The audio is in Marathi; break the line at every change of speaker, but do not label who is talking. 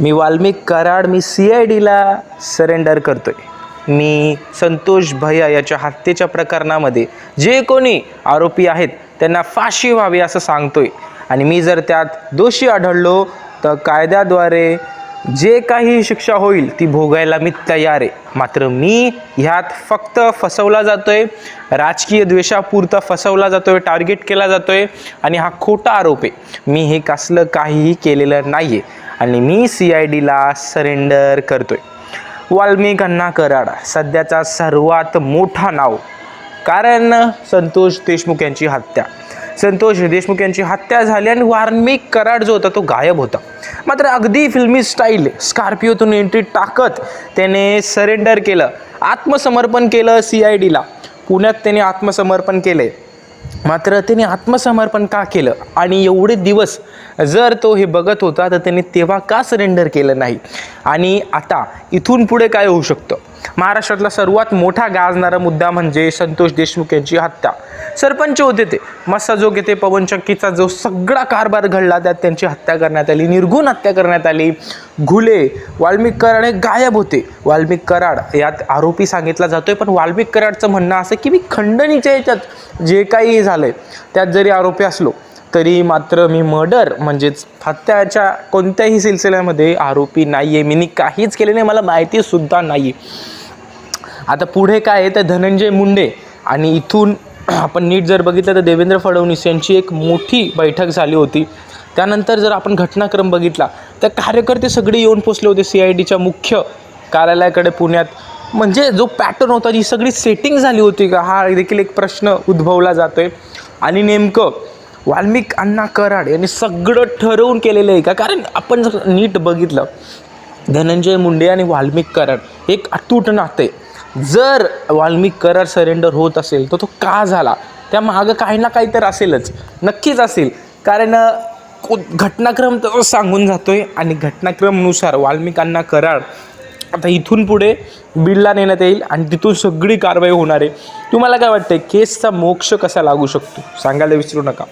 मी वाल्मिक कराड मी सी आय डीला सरेंडर करतो आहे मी संतोष भैया याच्या हत्येच्या प्रकरणामध्ये जे कोणी आरोपी आहेत त्यांना फाशी व्हावी असं सांगतो आहे आणि मी जर त्यात दोषी आढळलो तर कायद्याद्वारे जे काही शिक्षा होईल ती भोगायला मी तयार आहे. मात्र मी ह्यात फक्त फसवला जातो आहे राजकीय द्वेषापुरता फसवला जातो आहे टार्गेट केला जातो आहे आणि हा खोटा आरोप आहे. मी हे कसलं काहीही केलेलं नाही आहे आणि मी सी आय डीला सरेंडर करतोय. वाल्मिकांना कराड सध्याचा सर्वात मोठा नाव. कारण संतोष देशमुख यांची हत्या. संतोष देशमुख यांची हत्या झाली आणि वाल्मिक कराड जो होता तो गायब होता. मात्र अगदी फिल्मी स्टाईल स्कॉर्पिओतून एंट्री टाकत त्याने सरेंडर केलं. आत्मसमर्पण केलं सी आय डीला पुण्यात त्याने आत्मसमर्पण केले मात्र त्याने आत्मसमर्पण का केलं? आणि एवढे दिवस जर तो हे बघत होता तर त्याने तेव्हा का सरेंडर केलं नाही? आणि आता इथून पुढे काय होऊ शकतं? महाराष्ट्रातला सर्वात मोठा गाजणारा मुद्दा म्हणजे संतोष देशमुख यांची हत्या. सरपंच होते ते. मस्साजोग येथे पवनचक्कीचा जो सगळा कारभार घडला त्यात त्यांची हत्या करण्यात आली निर्गुण हत्या करण्यात आली. घुले वाल्मिक कराड हे गायब होते. वाल्मिक कराड यात आरोपी सांगितला जातोय पण वाल्मिक कराडचं म्हणणं असं की मी खंडणीच्या याच्यात जे काही झालंय त्यात जरी आरोपी असलो तरी मात्र मी मर्डर म्हणजेच हत्याच्या कोणत्याही सिलसिल्यामध्ये आरोपी नाही आहे मी काहीच केले नाही मला माहितीसुद्धा नाही आहे आता पुढे काय आहे तर धनंजय मुंडे. आणि इथून आपण नीट जर बघितलं तर देवेंद्र फडणवीस यांची एक मोठी बैठक झाली होती. त्यानंतर जर आपण घटनाक्रम बघितला तर कार्यकर्ते सगळे येऊन पोचले होते सी आय डीच्या मुख्य कार्यालयाकडे पुण्यात. म्हणजे जो पॅटर्न होता जी सगळी सेटिंग झाली होती का हा देखील एक प्रश्न उद्भवला जातोय. आणि नेमकं वाल्मिक अण्णा कराड यांनी सगळं ठरवून केलेलं आहे का? कारण आपण जर नीट बघितलं धनंजय मुंडे आणि वाल्मिक कराड एक अतूट नाते. जर वाल्मिक कराड सरेंडर होत असेल तर तो का झाला? त्या मागं काही ना काही तर असेलच. नक्कीच असेल. कारण घटनाक्रम तर सांगून जातो आहे आणि घटनाक्रमनुसार वाल्मिकांना कराड आता इथून पुढे बीडला नेण्यात येईल आणि तिथून सगळी कारवाई होणार आहे. तुम्हाला काय वाटतं केसचा मोक्ष कसा लागू शकतो? सांगायला विसरू नका.